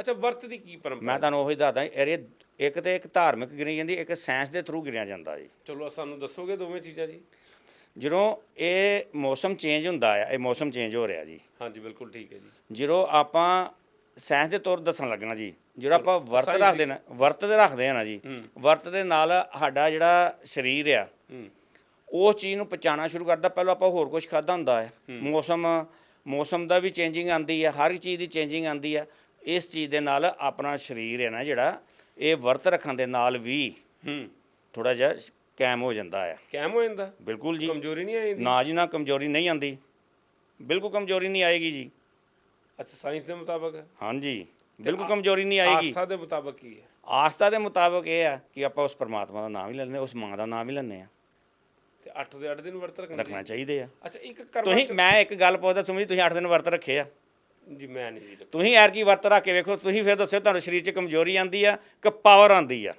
ਅੱਛਾ ਵਰਤ ਦੀ ਕੀ ਪਰੰਪਰਾ ਮੈਂ ਤੁਹਾਨੂੰ ਉਹੀ ਦੱਸਦਾ ਇਹ ਇੱਕ ਤੇ ਇੱਕ ਧਾਰਮਿਕ ਗਿਣੀ ਜਾਂਦੀ ਇੱਕ ਸਾਇੰਸ ਦੇ ਥਰੂ ਗਿਣਿਆ ਜਾਂਦਾ ਜੀ। ਚਲੋ ਸਾਨੂੰ ਦੱਸੋਗੇ ਦੋਵੇਂ ਚੀਜ਼ਾਂ ਜੀ? ਜਦੋਂ ਇਹ ਮੌਸਮ ਚੇਂਜ ਹੁੰਦਾ ਆ ਇਹ ਮੌਸਮ ਚੇਂਜ ਹੋ ਰਿਹਾ ਜੀ। ਹਾਂਜੀ ਬਿਲਕੁਲ ਠੀਕ ਹੈ ਜੀ। ਜਦੋਂ ਆਪਾਂ ਸਾਇੰਸ ਦੇ ਤੌਰ ਦੱਸਣ ਲੱਗਣਾ ਜੀ ਜਦੋਂ ਆਪਾਂ ਵਰਤ ਰੱਖਦੇ ਨਾ ਵਰਤ ਦੇ ਰੱਖਦੇ ਆ ਨਾ ਜੀ ਵਰਤ ਦੇ ਨਾਲ ਸਾਡਾ ਜਿਹੜਾ ਸਰੀਰ ਆ ਹੂੰ। ਉਸ ਚੀਜ਼ ਨੂੰ ਪਚਾਣਾ ਸ਼ੁਰੂ ਕਰਦਾ ਪਹਿਲਾਂ ਆਪਾਂ ਹੋਰ ਕੁਝ ਖਾਦਾ ਹੁੰਦਾ ਹੈ। ਮੌਸਮ ਮੌਸਮ ਦਾ ਵੀ ਚੇਂਜਿੰਗ ਆਂਦੀ ਹੈ ਹਰ ਇੱਕ ਚੀਜ਼ ਦੀ ਚੇਂਜਿੰਗ ਆਂਦੀ ਹੈ। ਇਸ ਚੀਜ਼ ਦੇ ਨਾਲ ਆਪਣਾ ਸਰੀਰ ਹੈ ਨਾ ਜਿਹੜਾ ਇਹ ਵਰਤ ਰੱਖਣ ਦੇ ਨਾਲ ਵੀ ਹੂੰ। ਥੋੜਾ ਜਿਹਾ ਕਾਇਮ ਹੋ ਜਾਂਦਾ ਹੈ ਕੈਮ ਹੋ ਜਾਂਦਾ? ਬਿਲਕੁਲ ਜੀ। ਕਮਜ਼ੋਰੀ ਨਹੀਂ ਆਈ ਨਾ ਜੀ ਨਾ ਕਮਜ਼ੋਰੀ ਨਹੀਂ ਆਂਦੀ ਬਿਲਕੁਲ ਕਮਜ਼ੋਰੀ ਨਹੀਂ ਆਏਗੀ ਜੀ। ਅੱਛਾ ਸਾਇੰਸ ਦੇ ਮੁਤਾਬਕ? ਹਾਂਜੀ ਬਿਲਕੁਲ ਕਮਜ਼ੋਰੀ ਨਹੀਂ ਆਏਗੀ। ਆਸਥਾ ਦੇ ਮੁਤਾਬਕ ਕੀ ਹੈ? ਆਸਥਾ ਦੇ ਮੁਤਾਬਕ ਇਹ ਆ ਕਿ ਆਪਾਂ ਉਸ ਪਰਮਾਤਮਾ ਦਾ ਨਾਮ ਵੀ ਲੈਂਦੇ ਉਸ ਮਾਂ ਦਾ ਨਾਮ ਵੀ ਲੈਂਦੇ ਆ ਤੇ 8 ਦੇ 8 ਦਿਨ ਵਰਤ ਰੱਖਣਾ ਚਾਹੀਦੇ? ਆ। ਅੱਛਾ ਇੱਕ ਕਰਵਾ ਤੁਸੀਂ ਮੈਂ ਇੱਕ ਗੱਲ ਪੁੱਛਦਾ ਤੁਸੀਂ ਤੁਸੀਂ 8 ਦਿਨ ਵਰਤ ਰੱਖੇ ਆ। ਜੀ, ਮੈਂ ਨਹੀਂ ਜੀ ਤੁਸੀਂ ਐਰਕੀ ਵਰਤ ਰੱਖ ਕੇ ਵੇਖੋ, ਤੁਸੀਂ ਫਿਰ ਦੱਸਿਓ, ਤੁਹਾਨੂੰ ਸਰੀਰ 'ਚ ਕਮਜ਼ੋਰੀ ਆਂਦੀ ਆ ਕਿ ਪਾਵਰ ਆਂਦੀ ਆ।